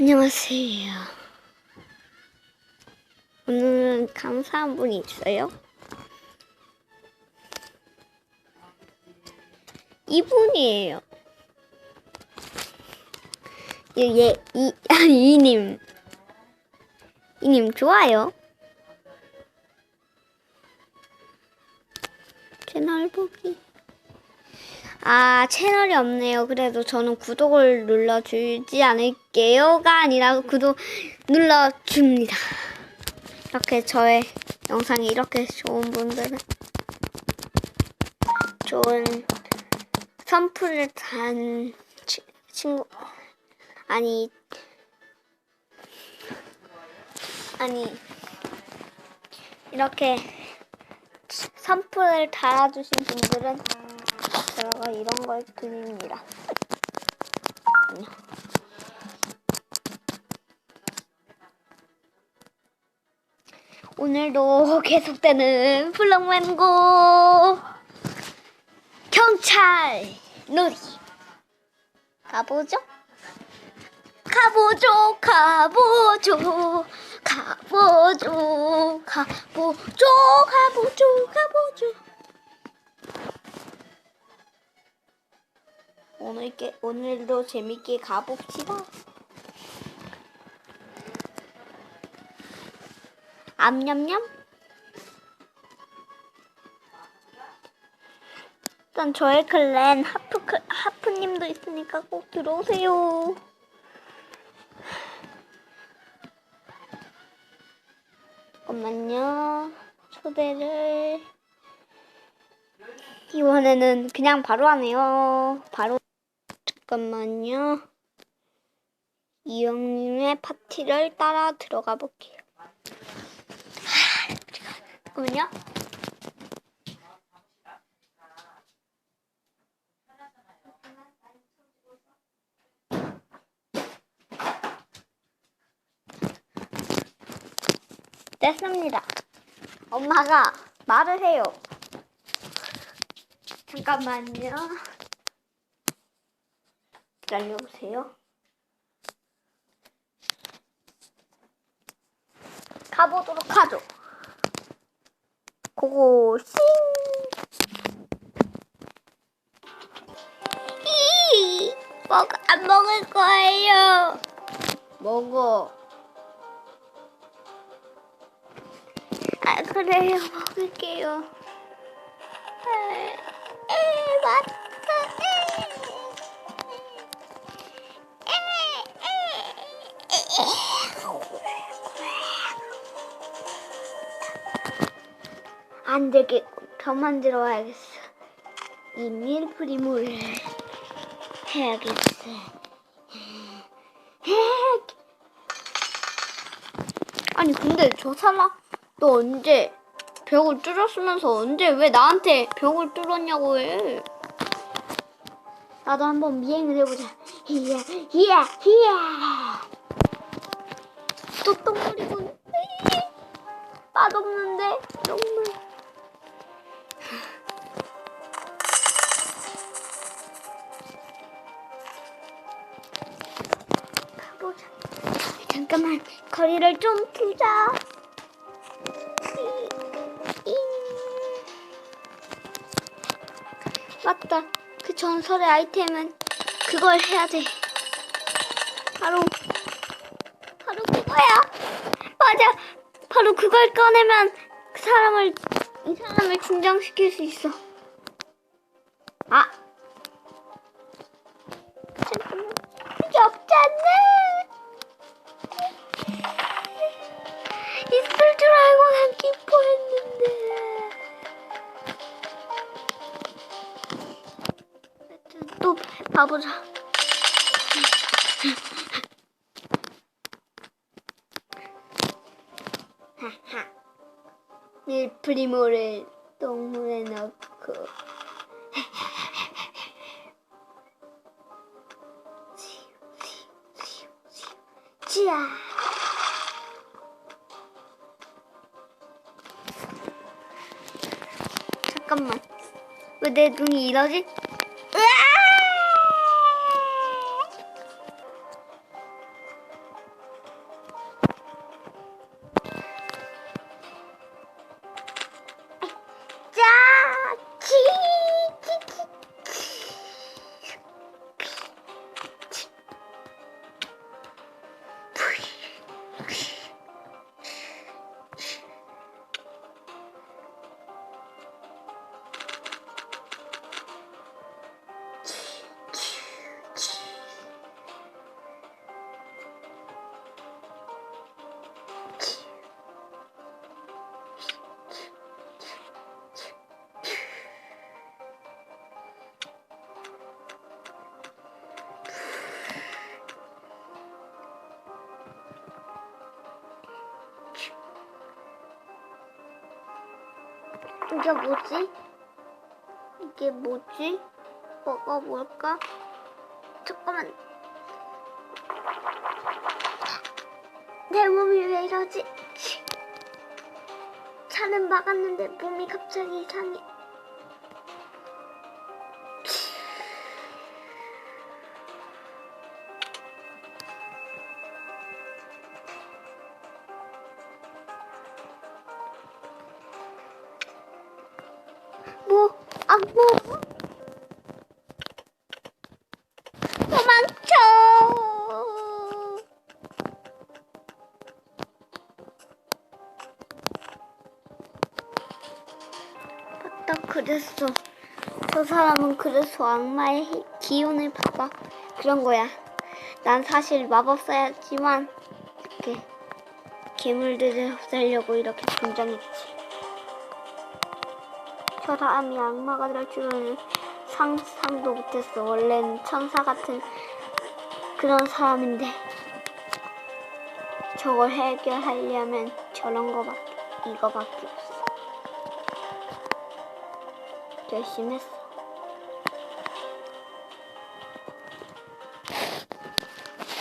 안녕하세요. 오늘은 감사한 분이 있어요. 이분이에요. 예, 예, 이, 아, 이님. 이님, 좋아요. 채널 보기. 아, 채널이 없네요. 그래도 저는 구독을 눌러주지 않을게요가 아니라 구독 눌러줍니다. 이렇게 저의 영상이 이렇게 좋은 분들은 좋은 선풀을 단 치- 친구 아니 아니 이렇게 선풀을 달아주신 분들은 제가 이런 걸 드립니다. 안녕. 오늘도 계속되는 플랑맨고 경찰 놀이 가보죠. 가보죠, 가보죠, 가보죠, 가보죠, 가보죠, 가보죠. 오늘 게, 오늘도 재밌게 가봅시다. 암냠냠. 일단 저의 클랜 하프 클- 하프님도 있으니까 꼭 들어오세요. 잠깐만요. 초대를 이번에는 그냥 바로 하네요. 바로 잠깐만요. 이영님의 파티를 따라 들어가 볼게요. 하, 잠깐만요. 됐습니다. 엄마가 말을 해요. 잠깐만요. 기다려보세요. 가보도록 하죠. 고고싱! 이 먹, 안 먹을 거예요. 먹어. 아, 그래요. 먹을게요. 에, 에, 맞다. 안 되겠고 더 만들어 와야겠어. 이 밀프리물 해야겠어. 아니 근데 저 사람 너 언제 벽을 뚫었으면서 언제 왜 나한테 벽을 뚫었냐고 해. 나도 한번 미행을 해보자. 히야 히야 히야. 또 똥물이군. 맛없는데 똥물. 잠깐만 거리를 좀. 잉. 맞다. 그 전설의 아이템은 그걸 해야 돼. 바로 바로 그거야. 맞아. 바로 그걸 꺼내면 그 사람을 이 사람을 중장시킬 수 있어. 아. 잠깐만. 이게 없잖아. 있 또 봐보자. 하하. 밀프리모를 똥물에 넣고. 지야. 잠깐만. 왜 내 눈이 이러지? 이게 뭐지? 이게 뭐지? 뭘까? 잠깐만. 내 몸이 왜 이러지? 차는 막았는데 몸이 갑자기 이상해. 뭐, 안 뭐. 도망쳐! 맞다, 그랬어. 저 사람은 그래서 악마의 히- 기운을 받아. 그런 거야. 난 사실 마법사였지만, 이렇게 괴물들을 없애려고 이렇게 분장했지. 저 사람이 악마가 될 줄은 상상도 못했어. 원래는 천사 같은 그런 사람인데 저걸 해결하려면 저런 거밖에 이거밖에 없어. 열심히 했어.